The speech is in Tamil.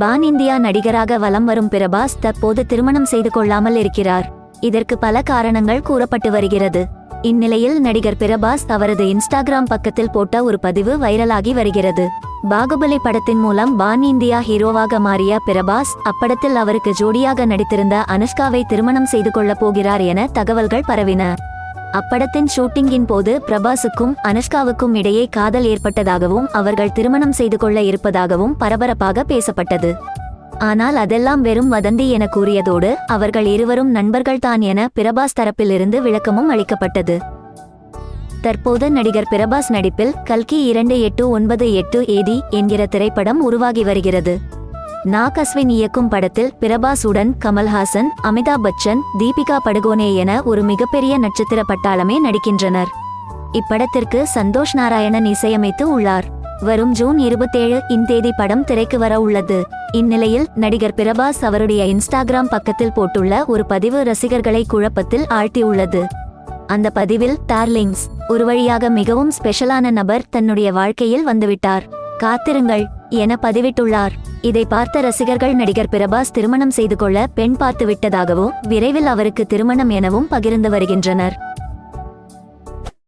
பான் இந்தியா நடிகராக வலம் வரும் பிரபாஸ் தற்போது திருமணம் செய்து கொள்ளாமல் இருக்கிறார். இதற்கு பல காரணங்கள் கூறப்பட்டு வருகிறது. இந்நிலையில் நடிகர் பிரபாஸ் அவரது இன்ஸ்டாகிராம் பக்கத்தில் போட்ட ஒரு பதிவு வைரலாகி வருகிறது. பாகுபலி படத்தின் மூலம் பான் இந்தியா ஹீரோவாக மாறிய பிரபாஸ் அப்படத்தில் அவருக்கு ஜோடியாக நடித்திருந்த அனுஷ்காவை திருமணம் செய்து கொள்ளப் போகிறார் என தகவல்கள் பரவின. அப்படத்தின் ஷூட்டிங்கின் போது பிரபாஸுக்கும் அனுஷ்காவுக்கும் இடையே காதல் ஏற்பட்டதாகவும் அவர்கள் திருமணம் செய்து கொள்ள இருப்பதாகவும் பரபரப்பாக பேசப்பட்டது. ஆனால் அதெல்லாம் வெறும் வதந்தி என கூறியதோடு அவர்கள் இருவரும் நண்பர்கள்தான் என பிரபாஸ் தரப்பிலிருந்து விளக்கமும் அளிக்கப்பட்டது. தற்போது நடிகர் பிரபாஸ் நடிப்பில் கல்கி இரண்டு எட்டு ஒன்பது எட்டு ஏடி என்கிற திரைப்படம் உருவாகி வருகிறது. நாக் அஸ்வின் இயக்கும் படத்தில் பிரபாசுடன் கமல்ஹாசன் அமிதாப் பச்சன் தீபிகா படுகோனே என ஒரு மிகப்பெரிய நட்சத்திர பட்டாளமே நடிக்கின்றனர். இப்படத்திற்கு சந்தோஷ் நாராயணன் இசையமைத்து உள்ளார். வரும் ஜூன் இருபத்தேழு இந்தேதி படம் திரைக்கு வர உள்ளது. இந்நிலையில் நடிகர் பிரபாஸ் அவருடைய இன்ஸ்டாகிராம் பக்கத்தில் போட்டுள்ள ஒரு பதிவு ரசிகர்களை குழப்பத்தில் ஆழ்த்தியுள்ளது. அந்த பதிவில் டார்லிங்ஸ் ஒரு வழியாக மிகவும் ஸ்பெஷலான நபர் தன்னுடைய வாழ்க்கையில் வந்துவிட்டார். காத்திருங்கள். என பதிவிட்டுள்ளார். இதை பார்த்த ரசிகர்கள் நடிகர் பிரபாஸ் திருமணம் செய்து கொள்ள பெண் பார்த்து விட்டதாகவும் விரைவில் அவருக்கு திருமணம் எனவும் பகிர்ந்து வருகின்றனர்.